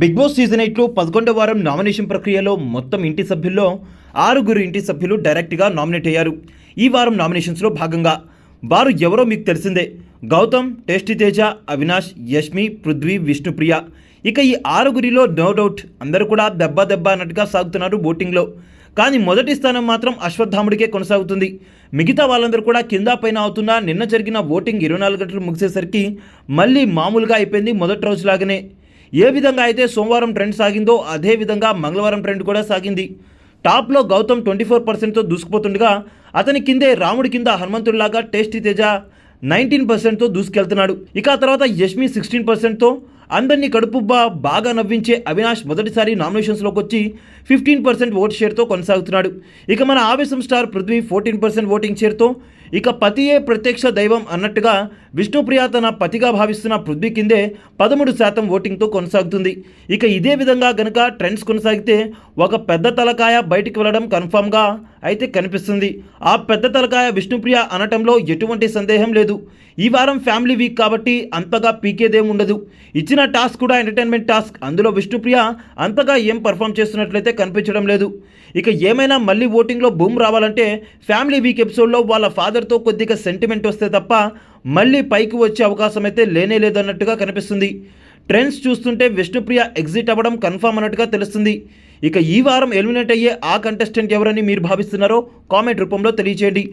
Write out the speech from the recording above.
Big boss season ఎయిట్లో పదకొండవ వారం నామినేషన్ ప్రక్రియలో మొత్తం ఇంటి సభ్యుల్లో ఆరుగురు ఇంటి సభ్యులు డైరెక్ట్గా నామినేట్ అయ్యారు. ఈ వారం నామినేషన్స్లో భాగంగా వారు ఎవరో మీకు తెలిసిందే. గౌతమ్ టేస్టీ తేజ అవినాష్ యష్మి పృథ్వీ విష్ణుప్రియ. ఇక ఈ ఆరుగురిలో నో డౌట్ అందరూ కూడా దెబ్బ దెబ్బ అన్నట్టుగా సాగుతున్నారు బోటింగ్లో. కానీ మొదటి స్థానం మాత్రం అశ్వత్థాముడికే కొనసాగుతుంది. మిగతా వాళ్ళందరూ కూడా కింద పైన అవుతున్నా నిన్న జరిగిన ఓటింగ్ ఇరవై నాలుగు గంటలు ముగిసేసరికి మళ్ళీ మామూలుగా అయిపోయింది మొదటి రోజులాగానే. ఏ విధంగా అయితే సోమవారం ట్రెండ్ సాగిందో అదే విధంగా మంగళవారం ట్రెండ్ కూడా సాగింది. టాప్లో గౌతమ్ ట్వంటీ ఫోర్ పర్సెంట్తో దూసుకుపోతుండగా అతని కిందే రాముడి కింద హనుమంతుడిలాగా టేస్టీ తేజ నైన్టీన్ పర్సెంట్తో దూసుకెళ్తున్నాడు. ఇక ఆ తర్వాత యష్మి సిక్స్టీన్ పర్సెంట్తో అందరినీ కడుపుబ్బా బాగా నవ్వించే అవినాష్ మొదటిసారి నామినేషన్స్లోకి వచ్చి ఫిఫ్టీన్ పర్సెంట్ ఓట్ షేర్తో కొనసాగుతున్నాడు. ఇక మన ఆవేశం star Prithvi fourteen percent voting షేర్తో ఇక పతియే ప్రత్యక్ష దైవం అన్నట్టుగా విష్ణుప్రియ తన పతిగా భావిస్తున్న పృథ్వీ కిందే పదమూడు శాతం ఓటింగ్తో కొనసాగుతుంది. ఇక ఇదే విధంగా గనుక ట్రెండ్స్ కొనసాగితే ఒక పెద్ద తలకాయ బయటికి వెళ్ళడం కన్ఫామ్గా అయితే కనిపిస్తుంది. ఆ పెద్ద తలకాయ విష్ణుప్రియ అనటంలో ఎటువంటి సందేహం లేదు. ఈ వారం ఫ్యామిలీ వీక్ కాబట్టి అంతగా పీకేదేం ఉండదు. ఇచ్చిన టాస్క్ కూడా ఎంటర్టైన్మెంట్ టాస్క్. అందులో విష్ణుప్రియ అంతగా ఏం పర్ఫామ్ చేస్తున్నట్లయితే కనిపించడం లేదు. ఇక ఏమైనా మళ్ళీ ఓటింగ్లో బూమ్ రావాలంటే ఫ్యామిలీ వీక్ ఎపిసోడ్లో వాళ్ళ ఫాదర్ ఫాదర్తో కొద్దిగా సెంటిమెంట్ వస్తే తప్ప మళ్ళీ పైకి వచ్చే అవకాశం అయితే లేనే లేదన్నట్టుగా కనిపిస్తుంది. ట్రెండ్స్ చూస్తుంటే విష్ణుప్రియ ఎగ్జిట్ అవ్వడం కన్ఫామ్ అన్నట్టుగా తెలుస్తుంది. ఇక ఈ వారం ఎలిమినేట్ అయ్యే ఆ కంటెస్టెంట్ ఎవరని మీరు భావిస్తున్నారో కామెంట్ రూపంలో తెలియచేయండి.